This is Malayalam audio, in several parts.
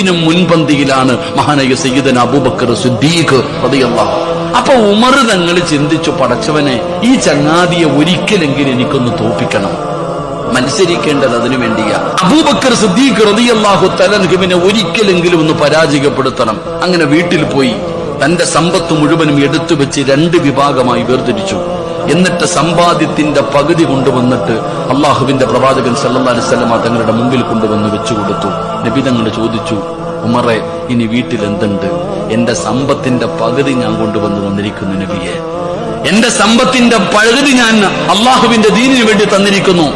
എന്തിനും മുൻപന്തിയിലാണ് മഹാനായ സയ്യിദൻ അബൂബക്കർ സുദ്ദീഖ് റളിയല്ലാഹു അപ്പൊ ഉമർ തങ്ങൾ ചിന്തിച്ചു പടച്ചവനെ ഈ ചങ്ങാതിയെ ഒരിക്കലെങ്കിലും എനിക്കൊന്ന് തോപ്പിക്കണം മത്സരിക്കേണ്ടത് അതിനു വേണ്ടിയാ. അബൂബക്കർ സിദ്ദീഖ് റളിയല്ലാഹു തലൻഹിമിനെ ഒരിക്കലെങ്കിലും ഒന്ന് പരാജയപ്പെടുത്തണം. അങ്ങനെ വീട്ടിൽ പോയി തന്റെ സമ്പത്ത് മുഴുവനും എടുത്തു വെച്ച് രണ്ട് വിഭാഗമായി വേർതിരിച്ചു. എന്നിട്ട് സമ്പാദ്യത്തിന്റെ പകുതി കൊണ്ടുവന്നിട്ട് അള്ളാഹുവിന്റെ പ്രവാചകൻ സല്ലല്ലാഹു അലൈഹി വസല്ലമ തങ്ങളുടെ മുമ്പിൽ കൊണ്ടുവന്ന് വെച്ചു കൊടുത്തു നബി തങ്ങൾ ചോദിച്ചു ഉമറെ ഇനി വീട്ടിൽ എന്തുണ്ട്? എന്റെ സമ്പത്തിന്റെ പകുതി ഞാൻ കൊണ്ടുവന്ന് വന്നിരിക്കുന്നു നബിയെ. എന്റെ സമ്പത്തിന്റെ പകുതി ഞാൻ അള്ളാഹുവിന്റെ ദീനിന് വേണ്ടി തന്നിരിക്കുന്നു.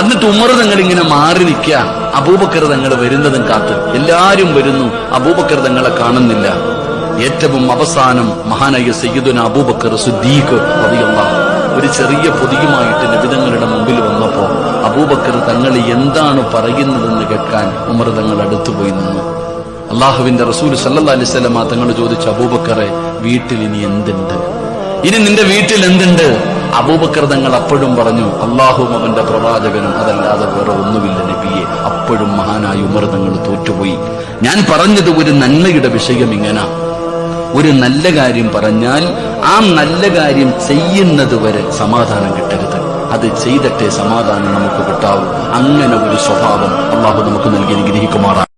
എന്നിട്ട് ഉമർ തങ്ങൾ ഇങ്ങനെ മാറി നിൽക്കുക. അബൂബക്കർ തങ്ങൾ വരുന്നതും കാത്ത്. എല്ലാരും വരുന്നു. അബൂബക്കർ തങ്ങളെ കാണുന്നില്ല. ഏറ്റവും അവസാനം മഹാനായ സയ്യിദുന അബൂബക്കർ സുദ്ദീഖ് റളിയല്ലാഹു ഒരു ചെറിയ പൊതിയുമായിട്ട് നബിതങ്ങളുടെ മുമ്പിൽ വന്നപ്പോ അബൂബക്കർ തങ്ങൾ എന്താണ് പറയുന്നതെന്ന് കേൾക്കാൻ ഉമർ തങ്ങൾ അടുത്തുപോയി നിന്നു. അള്ളാഹുവിന്റെ റസൂൽ സല്ലാ അലൈഹി വസല്ലമ തങ്ങൾ ചോദിച്ചു അബൂബക്കറെ വീട്ടിൽ ഇനി എന്തുണ്ട്? ഇനി നിന്റെ വീട്ടിൽ എന്തുണ്ട്? അബൂബക്കർ തങ്ങൾ അപ്പോഴും പറഞ്ഞു അള്ളാഹും അവന്റെ പ്രവാചകനും അതല്ലാതെ വേറെ ഒന്നുമില്ല നബിയെ. അപ്പോഴും മഹാനായ ഉമർ തങ്ങൾ തോറ്റുപോയി. ഞാൻ പറഞ്ഞത് ഒരു നന്മയുടെ വിഷയം ഇങ്ങനെ. ഒരു നല്ല കാര്യം പറഞ്ഞാൽ ആ നല്ല കാര്യം ചെയ്യുന്നത് വരെ സമാധാനം കിട്ടരുത്. അത് ചെയ്തിട്ടേ സമാധാനം നമുക്ക് കിട്ടാവൂ. അങ്ങനെ ഒരു സ്വഭാവം അള്ളാഹു നമുക്ക് നൽകി അനുഗ്രഹിക്കുമാറാണ്